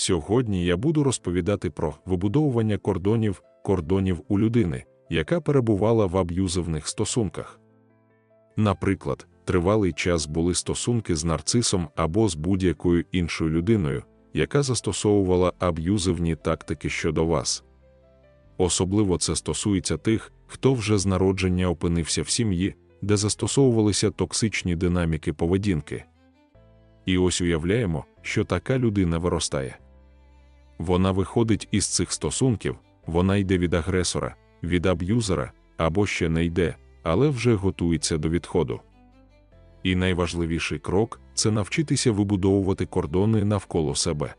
Сьогодні я буду розповідати про вибудовування кордонів, кордонів у людини, яка перебувала в аб'юзивних стосунках. Наприклад, тривалий час були стосунки з нарцисом або з будь-якою іншою людиною, яка застосовувала аб'юзивні тактики щодо вас. Особливо це стосується тих, хто вже з народження опинився в сім'ї, де застосовувалися токсичні динаміки поведінки. І ось уявляємо, що така людина виростає. Вона виходить із цих стосунків, вона йде від агресора, від аб'юзера або ще не йде, але вже готується до відходу. І найважливіший крок це навчитися вибудовувати кордони навколо себе.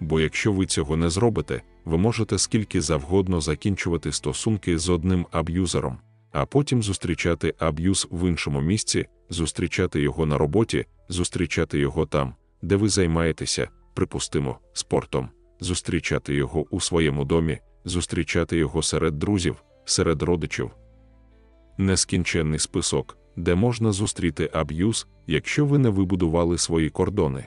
Бо якщо ви цього не зробите, ви можете скільки завгодно закінчувати стосунки з одним аб'юзером, а потім зустрічати аб'юз в іншому місці, зустрічати його на роботі, зустрічати його там, де ви займаєтеся, припустимо, спортом, зустрічати його у своєму домі, зустрічати його серед друзів, серед родичів. Нескінченний список, де можна зустріти аб'юз, якщо ви не вибудували свої кордони.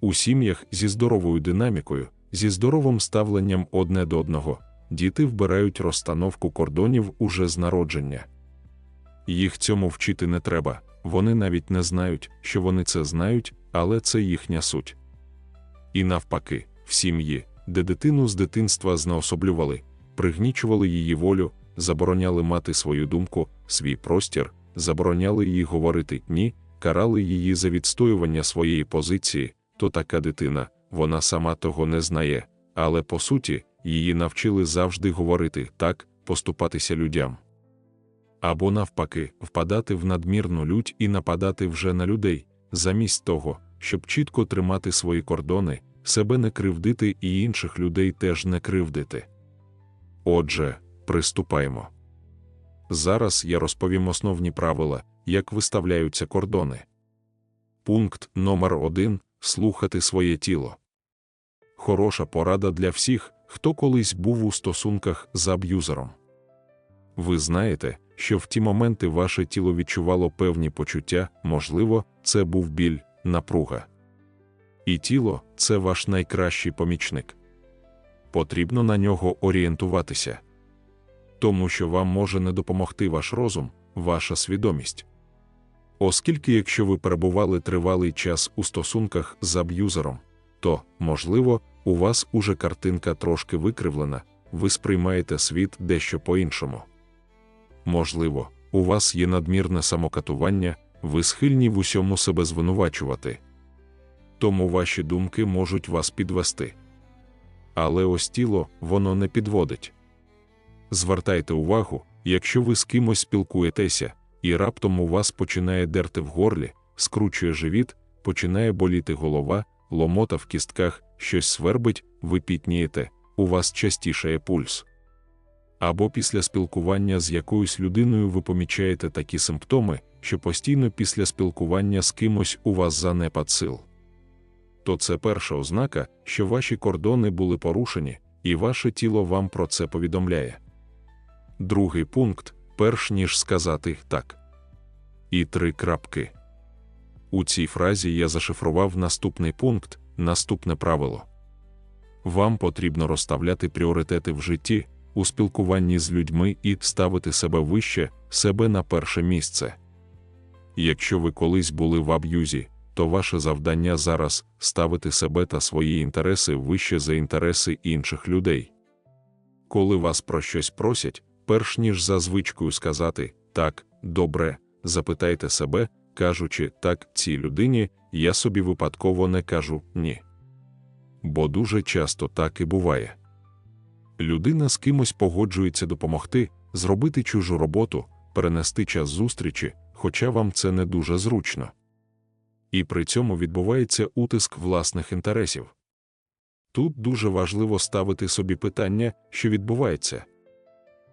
У сім'ях зі здоровою динамікою, зі здоровим ставленням одне до одного, діти вбирають розстановку кордонів уже з народження. Їх цьому вчити не треба, вони навіть не знають, що вони це знають, але це їхня суть. І навпаки, в сім'ї, де дитину з дитинства знеособлювали, пригнічували її волю, забороняли мати свою думку, свій простір, забороняли їй говорити ні, карали її за відстоювання своєї позиції, то така дитина, вона сама того не знає, але по суті, її навчили завжди говорити так, поступатися людям. Або навпаки, впадати в надмірну лють і нападати вже на людей, замість того, щоб чітко тримати свої кордони, себе не кривдити і інших людей теж не кривдити. Отже, приступаємо. Зараз я розповім основні правила, як виставляються кордони. Пункт номер 1 слухати своє тіло. Хороша порада для всіх, хто колись був у стосунках з аб'юзером. Ви знаєте, що в ті моменти ваше тіло відчувало певні почуття, можливо, це був біль, напруга. І тіло це ваш найкращий помічник. Потрібно на нього орієнтуватися, тому що вам може не допомогти ваш розум, ваша свідомість. Оскільки, якщо ви перебували тривалий час у стосунках з аб'юзером, то, можливо, у вас уже картинка трошки викривлена, ви сприймаєте світ дещо по-іншому. Можливо, у вас є надмірне самокатування, ви схильні в усьому себе звинувачувати. Тому ваші думки можуть вас підвести. Але ось тіло воно не підводить. Звертайте увагу, якщо ви з кимось спілкуєтеся, і раптом у вас починає дерти в горлі, скручує живіт, починає боліти голова, ломота в кістках, щось свербить, ви пітнієте, у вас частішає пульс. Або після спілкування з якоюсь людиною ви помічаєте такі симптоми, що постійно після спілкування з кимось у вас занепад сил. То це перша ознака, що ваші кордони були порушені, і ваше тіло вам про це повідомляє. Другий пункт перш ніж сказати так. І три крапки. У цій фразі я зашифрував наступний пункт, наступне правило. Вам потрібно розставляти пріоритети в житті, у спілкуванні з людьми і ставити себе вище, себе на перше місце. Якщо ви колись були в аб'юзі, то ваше завдання зараз ставити себе та свої інтереси вище за інтереси інших людей. Коли вас про щось просять, перш ніж за звичкою сказати так, добре, запитайте себе, кажучи так цій людині, я собі випадково не кажу ні. Бо дуже часто так і буває. Людина з кимось погоджується допомогти, зробити чужу роботу, перенести час зустрічі, хоча вам це не дуже зручно. І при цьому відбувається утиск власних інтересів. Тут дуже важливо ставити собі питання, що відбувається.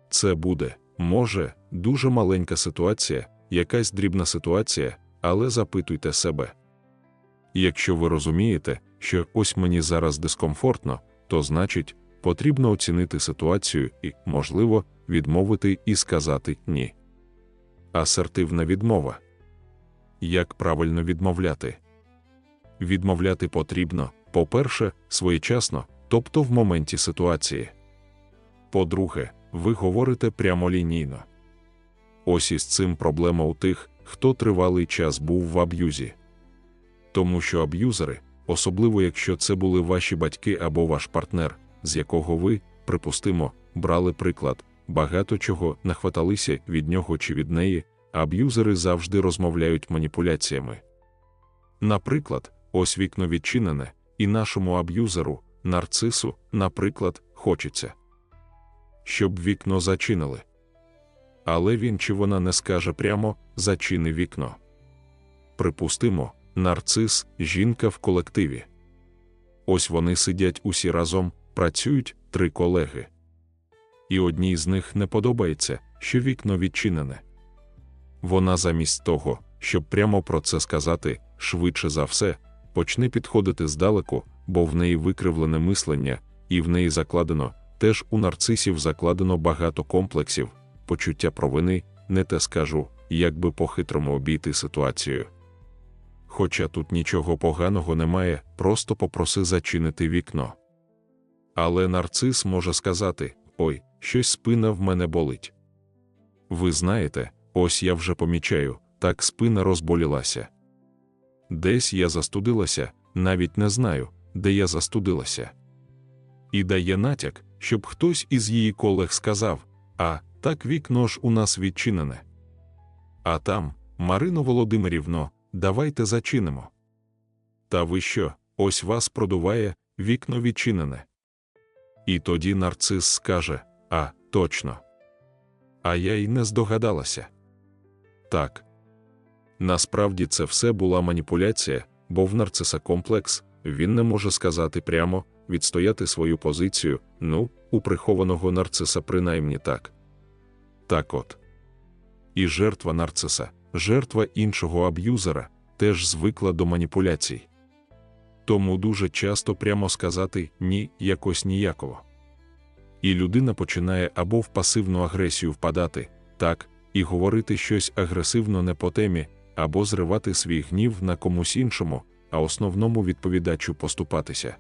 Це буде, може, дуже маленька ситуація, якась дрібна ситуація, але запитуйте себе. Якщо ви розумієте, що ось мені зараз дискомфортно, то значить, потрібно оцінити ситуацію і, можливо, відмовити і сказати ні. Асертивна відмова. Як правильно відмовляти? Відмовляти потрібно, По-перше, своєчасно, тобто в моменті ситуації. По-друге, ви говорите прямолінійно. Ось із цим проблема у тих, хто тривалий час був в аб'юзі. Тому що аб'юзери, особливо якщо це були ваші батьки або ваш партнер, з якого ви, припустимо, брали приклад, багато чого нахваталися від нього чи від неї, аб'юзери завжди розмовляють маніпуляціями. Наприклад, ось вікно відчинене, і нашому аб'юзеру, нарцису, наприклад, хочеться, щоб вікно зачинили. Але він чи вона не скаже прямо зачини вікно. Припустимо, нарцис, жінка в колективі. Ось вони сидять усі разом, працюють три колеги. І одній з них не подобається, що вікно відчинене. Вона замість того, щоб прямо про це сказати, швидше за все, почне підходити здалеку, бо в неї викривлене мислення, і в неї закладено, теж у нарцисів закладено багато комплексів, почуття провини, не те скажу, як би по-хитрому обійти ситуацію. Хоча тут нічого поганого немає, просто попроси зачинити вікно. Але нарцис може сказати: Ой, щось спина в мене болить. Ви знаєте, ось я вже помічаю, так спина розболілася. Десь я застудилася, навіть не знаю, де я застудилася. І дає натяк, щоб хтось із її колег сказав: А, так вікно ж у нас відчинене. А там, Марино Володимирівно, давайте зачинимо. Та ви що, ось вас продуває, вікно відчинене. І тоді нарцис скаже: А, точно. А я й не здогадалася. Так. Насправді це все була маніпуляція, бо в нарциса комплекс він не може сказати прямо, відстояти свою позицію, ну, у прихованого нарциса принаймні так. Так от. І жертва нарциса, жертва іншого аб'юзера, теж звикла до маніпуляцій. Тому дуже часто прямо сказати ні, якось ніяково. І людина починає або в пасивну агресію впадати, так, і говорити щось агресивно не по темі, або зривати свій гнів на комусь іншому, а основному відповідачу поступатися.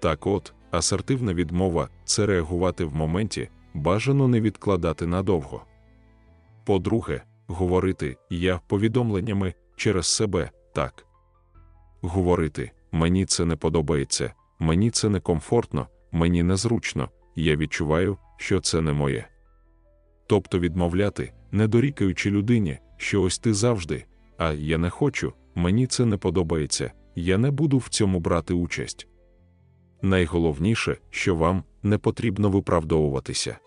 Так от, асертивна відмова це реагувати в моменті, бажано не відкладати надовго. По-друге, говорити я повідомленнями через себе так. Говорити мені це не подобається, мені це некомфортно, мені незручно, я відчуваю, що це не моє. Тобто відмовляти, не дорікаючи людині, що ось ти завжди, а я не хочу, мені це не подобається, я не буду в цьому брати участь. Найголовніше, що вам не потрібно виправдовуватися.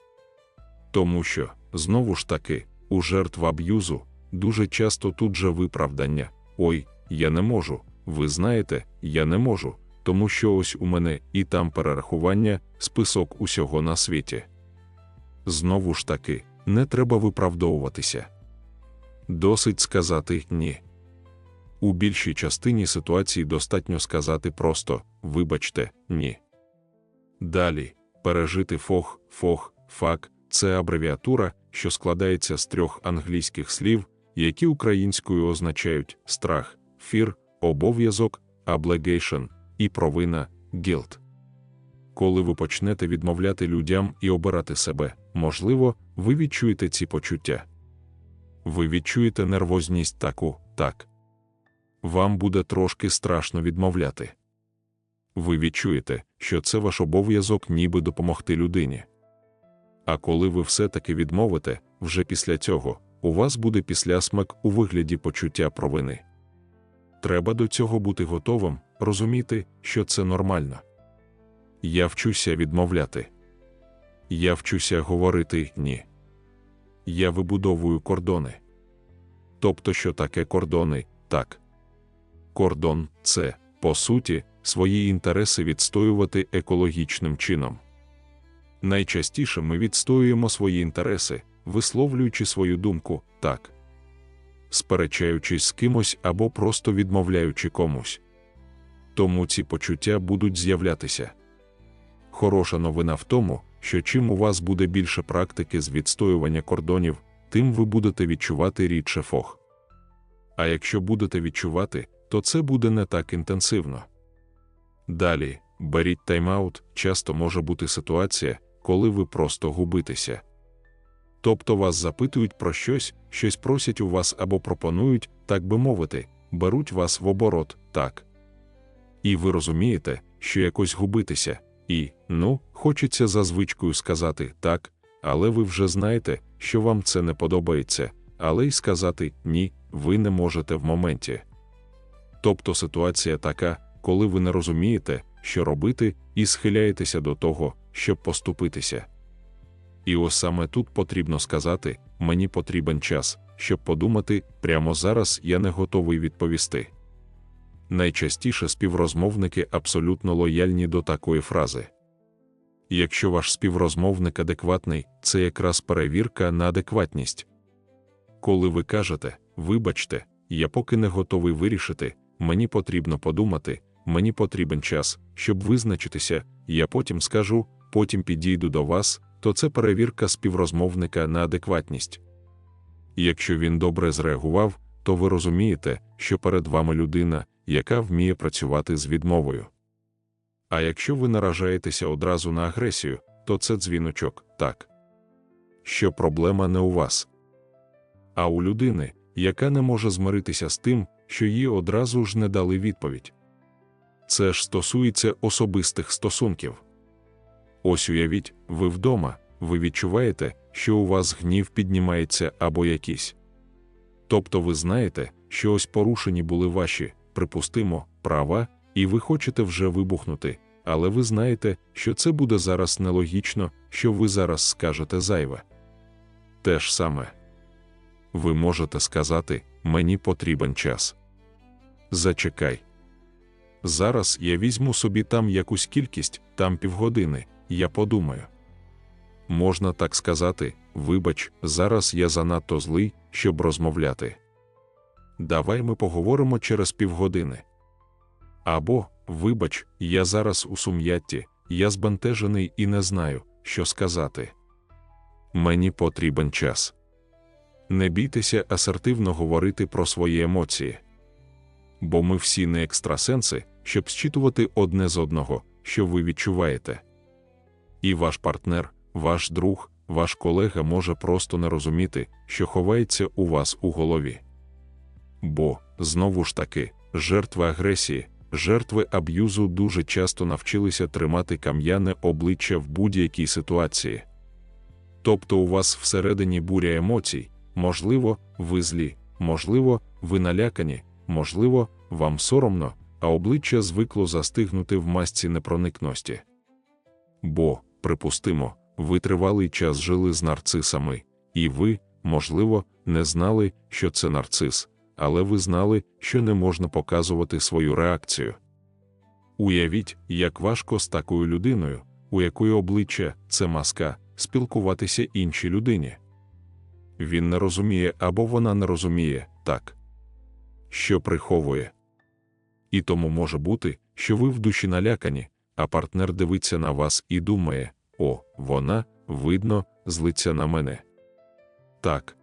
Тому що, знову ж таки, у жертв аб'юзу дуже часто тут же виправдання ой, я не можу, ви знаєте, я не можу, тому що ось у мене і там перерахування, список усього на світі. Знову ж таки, не треба виправдовуватися. Досить сказати ні. У більшій частині ситуації достатньо сказати просто вибачте, ні. Далі пережити фох, фох, фак це абревіатура, що складається з трьох англійських слів, які українською означають страх, фір, обов'язок, obligation і провина guilt. Коли ви почнете відмовляти людям і обирати себе, можливо, ви відчуєте ці почуття. Ви відчуєте нервозність таку, так. Вам буде трошки страшно відмовляти. Ви відчуєте, що це ваш обов'язок ніби допомогти людині. А коли ви все-таки відмовите, вже після цього у вас буде післясмак у вигляді почуття провини. Треба до цього бути готовим, розуміти, що це нормально. Я вчуся відмовляти. Я вчуся говорити ні. Я вибудовую кордони. Тобто, що таке кордони, так. Кордон це, по суті, свої інтереси відстоювати екологічним чином. Найчастіше ми відстоюємо свої інтереси, висловлюючи свою думку так, сперечаючись з кимось або просто відмовляючи комусь. Тому ці почуття будуть з'являтися. Хороша новина в тому, що чим у вас буде більше практики з відстоювання кордонів, тим ви будете відчувати рідше фох. А якщо будете відчувати, то це буде не так інтенсивно. Далі, беріть тайм-аут, часто може бути ситуація, коли ви просто губитеся. Тобто вас запитують про щось, щось просять у вас або пропонують, так би мовити, беруть вас в оборот, так. І ви розумієте, що якось губитися, і, ну, хочеться за звичкою сказати так, але ви вже знаєте, що вам це не подобається, але й сказати ні, ви не можете в моменті. Тобто ситуація така, коли ви не розумієте, що робити, і схиляєтеся до того, щоб поступитися. І ось саме тут потрібно сказати: мені потрібен час, щоб подумати, прямо зараз я не готовий відповісти. Найчастіше співрозмовники абсолютно лояльні до такої фрази. Якщо ваш співрозмовник адекватний, це якраз перевірка на адекватність. Коли ви кажете, вибачте, я поки не готовий вирішити, мені потрібно подумати, мені потрібен час, щоб визначитися, я потім скажу, потім підійду до вас, то це перевірка співрозмовника на адекватність. Якщо він добре зреагував, то ви розумієте, що перед вами людина, яка вміє працювати з відмовою. А якщо ви наражаєтеся одразу на агресію, то це дзвіночок, так. Що проблема не у вас, а у людини, яка не може змиритися з тим, що їй одразу ж не дали відповідь. Це ж стосується особистих стосунків. Ось уявіть, ви вдома, ви відчуваєте, що у вас гнів піднімається або якийсь. Тобто ви знаєте, що ось порушені були ваші, припустимо, права, і ви хочете вже вибухнути, але ви знаєте, що це буде зараз нелогічно, що ви зараз скажете зайве. Те ж саме. Ви можете сказати, мені потрібен час. Зачекай. Зараз я візьму собі там якусь кількість, там півгодини, я подумаю. Можна так сказати, вибач, зараз я занадто злий, щоб розмовляти. Давай ми поговоримо через півгодини. Або, вибач, я зараз у сум'ятті, я збентежений і не знаю, що сказати. Мені потрібен час. Не бійтеся асертивно говорити про свої емоції. Бо ми всі не екстрасенси, щоб зчитувати одне з одного, що ви відчуваєте. І ваш партнер, ваш друг, ваш колега може просто не розуміти, що ховається у вас у голові. Бо, знову ж таки, жертви агресії, жертви аб'юзу дуже часто навчилися тримати кам'яне обличчя в будь-якій ситуації. Тобто у вас всередині буря емоцій, можливо, ви злі, можливо, ви налякані, можливо, вам соромно, а обличчя звикло застигнути в масці непроникності. Бо, припустимо, ви тривалий час жили з нарцисами, і ви, можливо, не знали, що це нарцис, але ви знали, що не можна показувати свою реакцію. Уявіть, як важко з такою людиною, у якої обличчя це маска, спілкуватися іншій людині. Він не розуміє або вона не розуміє так, що приховує. І тому може бути, що ви в душі налякані, а партнер дивиться на вас і думає: о, вона, видно, злиться на мене. Так.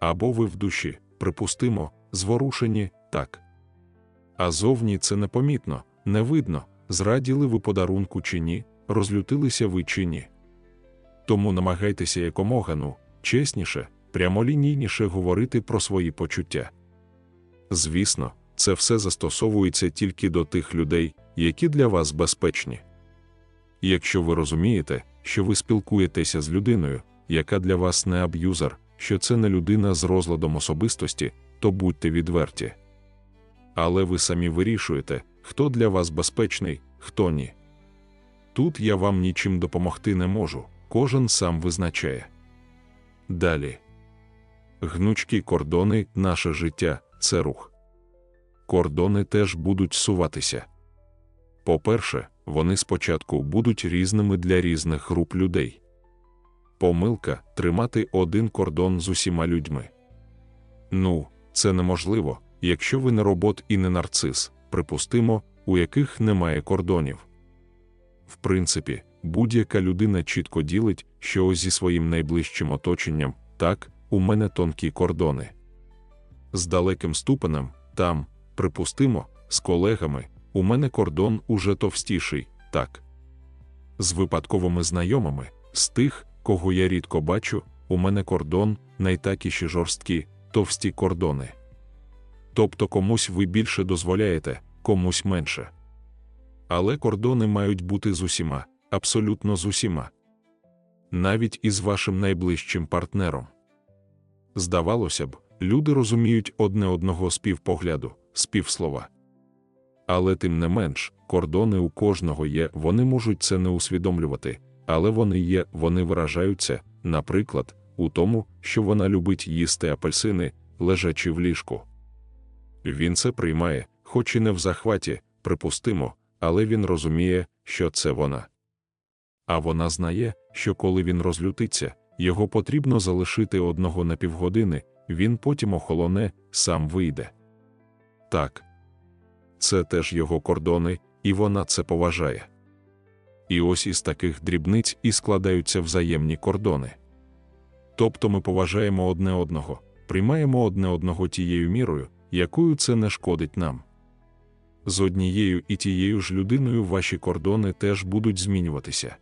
Або ви в душі, припустимо, зворушені так. А зовні це непомітно, не видно, зраділи ви подарунку чи ні, розлютилися ви чи ні. Тому намагайтеся якомога ну, чесніше, прямолінійніше говорити про свої почуття. Звісно, це все застосовується тільки до тих людей, які для вас безпечні. Якщо ви розумієте, що ви спілкуєтеся з людиною, яка для вас не аб'юзер, що це не людина з розладом особистості, то будьте відверті. Але ви самі вирішуєте, хто для вас безпечний, хто ні. Тут я вам нічим допомогти не можу, кожен сам визначає. Далі. Гнучкі кордони, наше життя це рух. Кордони теж будуть суватися. По-перше, вони спочатку будуть різними для різних груп людей. Помилка тримати один кордон з усіма людьми. Ну, це неможливо, якщо ви не робот і не нарцис, припустимо, у яких немає кордонів. В принципі, будь-яка людина чітко ділить, що зі своїм найближчим оточенням, так, у мене тонкі кордони. З далеким ступенем, там, припустимо, з колегами, у мене кордон уже товстіший, так. З випадковими знайомими, з тих, кого я рідко бачу, у мене кордон, найтакіші жорсткі, товсті кордони. Тобто комусь ви більше дозволяєте, комусь менше. Але кордони мають бути з усіма, абсолютно з усіма. Навіть із вашим найближчим партнером. Здавалося б, люди розуміють одне одного з півпогляду, з півслова. Але тим не менш, кордони у кожного є, вони можуть це не усвідомлювати, але вони є, вони виражаються, наприклад, у тому, що вона любить їсти апельсини, лежачи в ліжку. Він це приймає, хоч і не в захваті, припустимо, але він розуміє, що це вона. А вона знає, що коли він розлютиться, його потрібно залишити одного на півгодини, він потім охолоне, сам вийде. Так. Це теж його кордони, і вона це поважає. І ось із таких дрібниць і складаються взаємні кордони. Тобто ми поважаємо одне одного, приймаємо одне одного тією мірою, якою це не шкодить нам. З однією і тією ж людиною ваші кордони теж будуть змінюватися.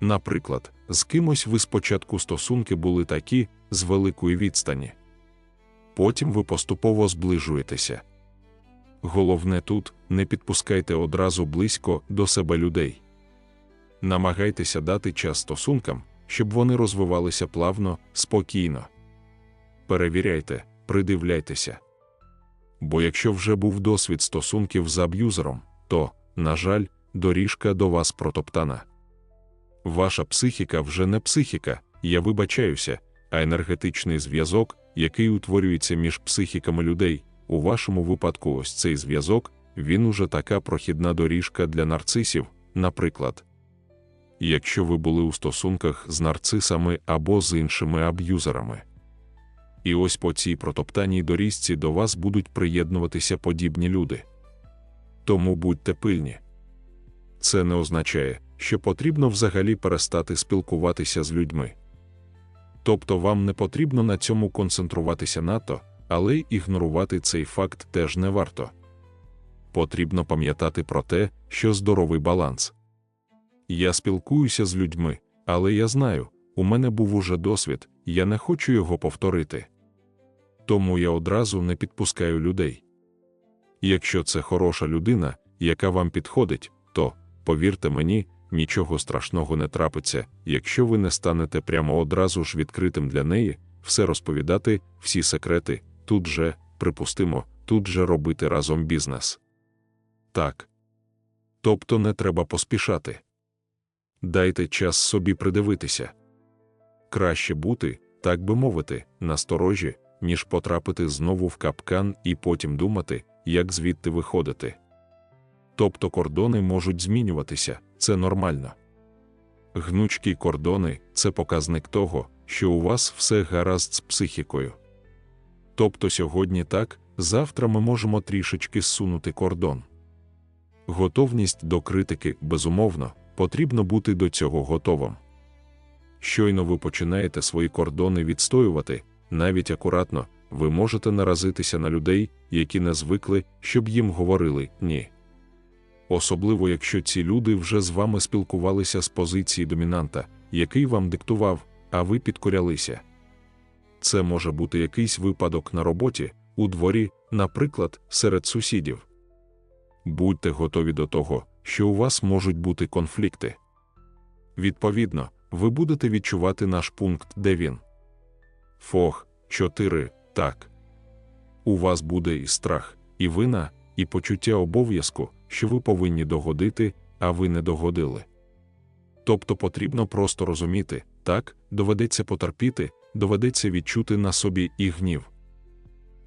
Наприклад, з кимось ви спочатку стосунки були такі з великої відстані. Потім ви поступово зближуєтеся. Головне тут не підпускайте одразу близько до себе людей. Намагайтеся дати час стосункам, щоб вони розвивалися плавно, спокійно. Перевіряйте, придивляйтеся. Бо якщо вже був досвід стосунків з аб'юзером, то, на жаль, доріжка до вас протоптана. Ваша психіка вже не психіка, я вибачаюся, а енергетичний зв'язок, який утворюється між психіками людей, у вашому випадку ось цей зв'язок, він уже така прохідна доріжка для нарцисів, наприклад. Якщо ви були у стосунках з нарцисами або з іншими аб'юзерами. І ось по цій протоптаній доріжці до вас будуть приєднуватися подібні люди. Тому будьте пильні. Це не означає, що потрібно взагалі перестати спілкуватися з людьми. Тобто вам не потрібно на цьому концентруватися надто, але ігнорувати цей факт теж не варто. Потрібно пам'ятати про те, що здоровий баланс. Я спілкуюся з людьми, але я знаю, у мене був уже досвід, я не хочу його повторити. Тому я одразу не підпускаю людей. Якщо це хороша людина, яка вам підходить, то, повірте мені, нічого страшного не трапиться, якщо ви не станете прямо одразу ж відкритим для неї, все розповідати, всі секрети, тут же, припустимо, тут же робити разом бізнес. Так. Тобто не треба поспішати. Дайте час собі придивитися. Краще бути, так би мовити, насторожі, ніж потрапити знову в капкан і потім думати, як звідти виходити. Тобто кордони можуть змінюватися, це нормально. Гнучкі кордони це показник того, що у вас все гаразд з психікою. Тобто сьогодні так, завтра ми можемо трішечки зсунути кордон. Готовність до критики, безумовно, потрібно бути до цього готовим. Щойно ви починаєте свої кордони відстоювати, навіть акуратно, ви можете наразитися на людей, які не звикли, щоб їм говорили ні. Особливо якщо ці люди вже з вами спілкувалися з позиції домінанта, який вам диктував, а ви підкорялися. Це може бути якийсь випадок на роботі, у дворі, наприклад, серед сусідів. Будьте готові до того, що у вас можуть бути конфлікти. Відповідно, ви будете відчувати наш пункт, де він. Фог 4. Так. У вас буде і страх, і вина, і почуття обов'язку, що ви повинні догодити, а ви не догодили. Тобто потрібно просто розуміти, так, доведеться потерпіти, доведеться відчути на собі і гнів.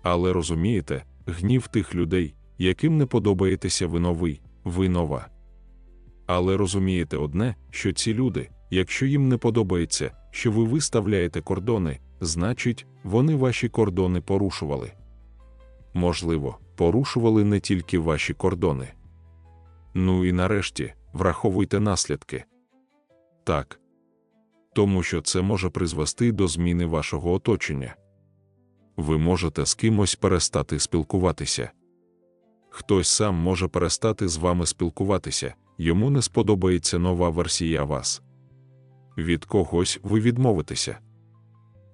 Але розумієте, гнів тих людей, яким не подобаєтеся ви новий, ви нова. Але розумієте одне, що ці люди, якщо їм не подобається, що ви виставляєте кордони, значить, вони ваші кордони порушували. Можливо, порушували не тільки ваші кордони. Ну і нарешті враховуйте наслідки. Так. Тому що це може призвести до зміни вашого оточення. Ви можете з кимось перестати спілкуватися. Хтось сам може перестати з вами спілкуватися, йому не сподобається нова версія вас. Від когось ви відмовитеся.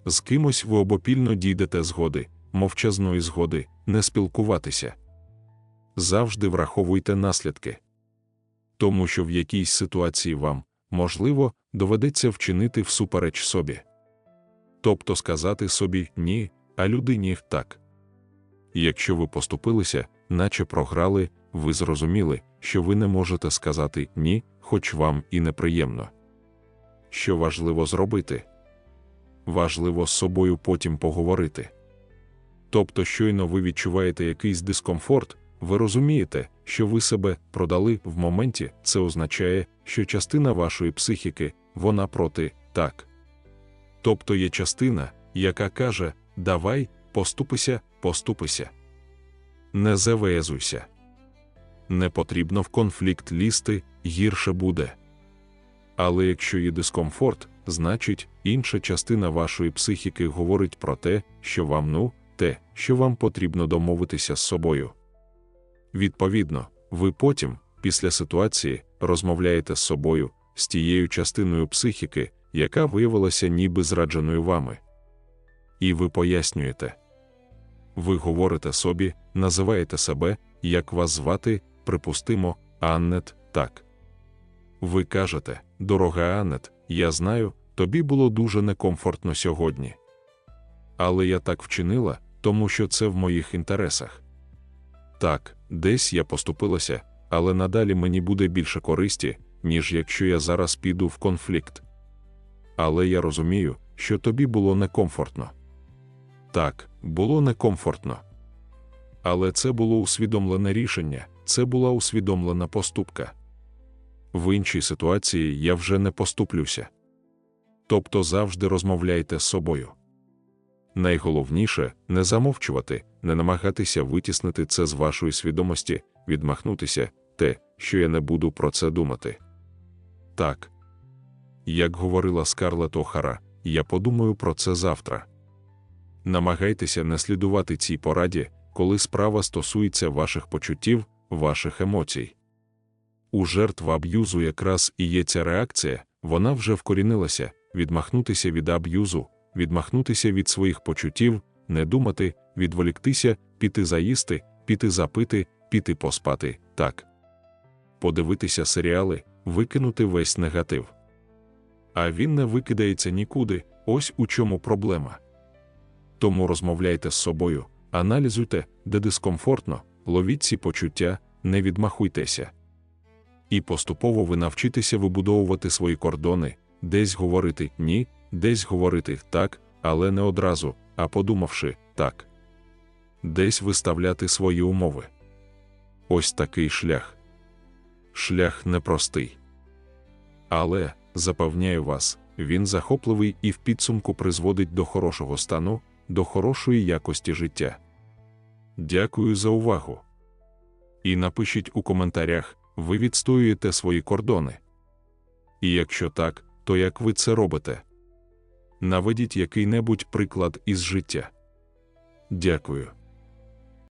З кимось ви обопільно дійдете згоди, мовчазної згоди, не спілкуватися. Завжди враховуйте наслідки. Тому що в якійсь ситуації вам, можливо, доведеться вчинити всупереч собі. Тобто сказати собі ні, а людині так. Якщо ви поступилися, наче програли, ви зрозуміли, що ви не можете сказати ні, хоч вам і неприємно. Що важливо зробити? Важливо з собою потім поговорити. Тобто, щойно ви відчуваєте якийсь дискомфорт, ви розумієте, що ви себе продали в моменті, це означає, що частина вашої психіки, вона проти так. Тобто є частина, яка каже: Давай, поступися, поступися. Не завезуйся. Не потрібно в конфлікт лізти, гірше буде. Але якщо є дискомфорт, значить інша частина вашої психіки говорить про те, що вам ну, те, що вам потрібно домовитися з собою. Відповідно, ви потім, після ситуації, розмовляєте з собою, з тією частиною психіки, яка виявилася ніби зрадженою вами. І ви пояснюєте. Ви говорите собі, називаєте себе, як вас звати, припустимо, Аннет, так. Ви кажете, дорога Аннет, я знаю, тобі було дуже некомфортно сьогодні. Але я так вчинила, тому що це в моїх інтересах. Так, десь я поступилася, але надалі мені буде більше користі, ніж якщо я зараз піду в конфлікт. Але я розумію, що тобі було некомфортно. Так, було некомфортно. Але це було усвідомлене рішення, це була усвідомлена поступка. В іншій ситуації я вже не поступлюся. Тобто завжди розмовляйте з собою. Найголовніше не замовчувати, не намагатися витіснити це з вашої свідомості, відмахнутися, те, що я не буду про це думати. Так. Як говорила Скарлет Охара, я подумаю про це завтра. Намагайтеся не слідувати цій пораді, коли справа стосується ваших почуттів, ваших емоцій. У жертв аб'юзу якраз і є ця реакція, вона вже вкорінилася відмахнутися від аб'юзу, відмахнутися від своїх почуттів, не думати, відволіктися, піти заїсти, піти запити, піти поспати, так. Подивитися серіали, викинути весь негатив. А він не викидається нікуди, ось у чому проблема. Тому розмовляйте з собою, аналізуйте, де дискомфортно, ловіть ці почуття, не відмахуйтеся. І поступово ви навчитеся вибудовувати свої кордони, десь говорити ні, десь говорити так, але не одразу, а подумавши так. Десь виставляти свої умови. Ось такий шлях. Шлях непростий. Але, запевняю вас, він захопливий і в підсумку призводить до хорошого стану, до хорошої якості життя. Дякую за увагу. І напишіть у коментарях, ви відстоюєте свої кордони. І якщо так, то як ви це робите? Наведіть який-небудь приклад із життя. Дякую.